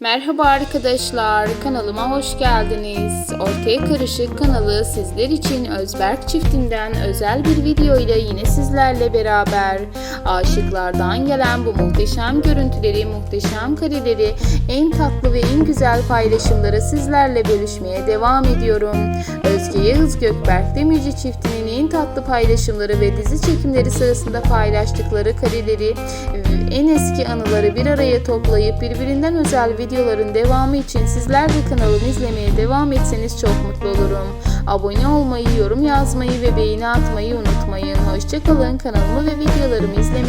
Merhaba arkadaşlar, kanalıma hoş geldiniz. Ortaya Karışık kanalı sizler için Özberk çiftinden özel bir video ile yine sizlerle beraber aşıklardan gelen bu muhteşem görüntüleri, muhteşem kareleri, en tatlı ve en güzel paylaşımları sizlerle bölüşmeye devam ediyorum. Özge Yağız Gökberk Demirci çiftinin en tatlı paylaşımları ve dizi çekimleri sırasında paylaştıkları kareleri, en eski anıları bir araya toplayıp birbirinden özel videoların devamı için sizler de kanalımı izlemeye devam etseniz çok mutlu olurum. Abone olmayı, yorum yazmayı ve beğeni atmayı unutmayın. Hoşçakalın, kanalımı ve videolarımı izlemede kalın.